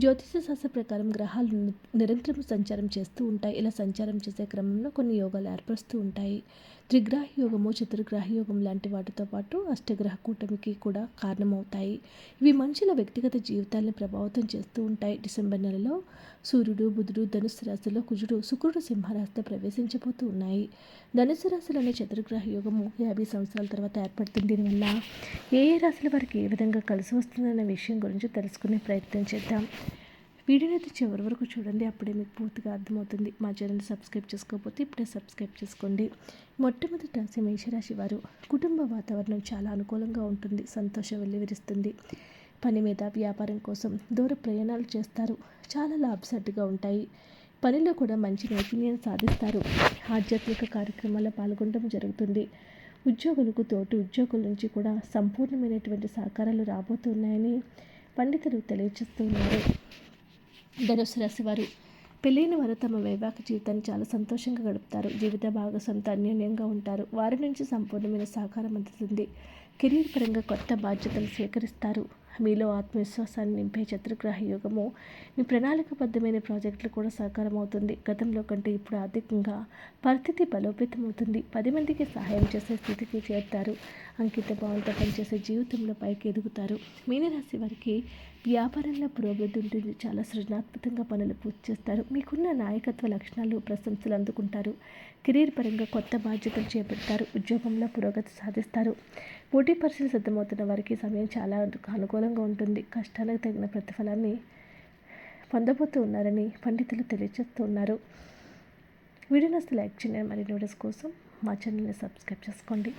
జ్యోతిష శాస్త్ర ప్రకారం గ్రహాలు నిరంతరం సంచారం చేస్తూ ఉంటాయి. ఇలా సంచారం చేసే క్రమంలో కొన్ని యోగాలు ఏర్పరుస్తూ ఉంటాయి. త్రిగ్రహ యోగము చతుర్గ్రహ యోగం లాంటి వాటితో పాటు అష్టగ్రహ కూటమికి కూడా కారణమవుతాయి. ఇవి మనుషుల వ్యక్తిగత జీవితాలను ప్రభావితం చేస్తూ ఉంటాయి. డిసెంబర్ నెలలో సూర్యుడు బుధుడు ధనుసు రాశిలో కుజుడు శుక్రుడు సింహరాశిలో ప్రవేశించబోతూ ఉన్నాయి. ధనుసు రాశిలోనే చతుర్గ్రహ యోగము యాభై సంవత్సరాల తర్వాత ఏర్పడుతుంది. దీనివల్ల ఏ ఏ రాశుల వారికి ఏ విధంగా కలిసి వస్తుందన్న విషయం గురించి తెలుసుకునే ప్రయత్నం చేద్దాం. వీడియోని అయితే చివరి వరకు చూడండి అప్పుడే మీకు పూర్తిగా అర్థమవుతుంది. మా ఛానల్ సబ్స్క్రైబ్ చేసుకోకపోతే ఇప్పుడే సబ్స్క్రైబ్ చేసుకోండి. మొట్టమొదట రాశి మేషరాశి వారు కుటుంబ వాతావరణం చాలా అనుకూలంగా ఉంటుంది సంతోషం వెల్లివిరుస్తుంది. పని మీద వ్యాపారం కోసం దూర ప్రయాణాలు చేస్తారు చాలా లాభసాటిగా ఉంటాయి. పనిలో కూడా మంచి నైపుణ్యం సాధిస్తారు. ఆధ్యాత్మిక కార్యక్రమాల్లో పాల్గొనడం జరుగుతుంది. ఉద్యోగులకు తోటి ఉద్యోగుల నుంచి కూడా సంపూర్ణమైనటువంటి సహకారాలు రాబోతున్నాయని పండితులు తెలియజేస్తున్నారు. ధనుసు రాశి వారు పెళ్ళైన వారు తమ వైవాహిక జీవితాన్ని చాలా సంతోషంగా గడుపుతారు. జీవిత భాగస్వామితో అన్యోన్యంగా ఉంటారు. వారి నుంచి సంపూర్ణమైన సహకారం అందుతుంది. కెరీర్ పరంగా కొత్త బాధ్యతలు స్వీకరిస్తారు. మీలో ఆత్మవిశ్వాసాన్ని నింపే చతుర్గ్రహ యోగము మీ ప్రణాళికబద్ధమైన ప్రాజెక్టులు కూడా సహకారం అవుతుంది గతంలో కంటే ఇప్పుడు ఆర్థికంగా పరిస్థితి బలోపేతమవుతుంది. పది మందికి సహాయం చేసే స్థితికి చేరుతారు. అంకిత భావంతో పనిచేసే జీవితంలో పైకి ఎదుగుతారు మీనరాశి వారికి వ్యాపారంలో పురోగతి ఉంటుంది చాలా సృజనాత్మకంగా పనులు పూర్తి చేస్తారు. మీకున్న నాయకత్వ లక్షణాలు ప్రశంసలు అందుకుంటారు. కెరీర్ పరంగా కొత్త బాధ్యతలు చేపడతారు. ఉద్యోగంలో పురోగతి సాధిస్తారు. పోటీ పరీక్షలు సిద్ధమవుతున్న వారికి సమయం చాలా అనుకూలంగా ఉంటుంది. కష్టాలకు తగిన ప్రతిఫలాన్ని పొందబోతూ ఉన్నారని పండితులు తెలియజేస్తూ ఉన్నారు. వీడియో నస్తే లైక్ చేయండి. మరిన్ని వీడియోస్ కోసం మా ఛానల్ని సబ్స్క్రైబ్ చేసుకోండి.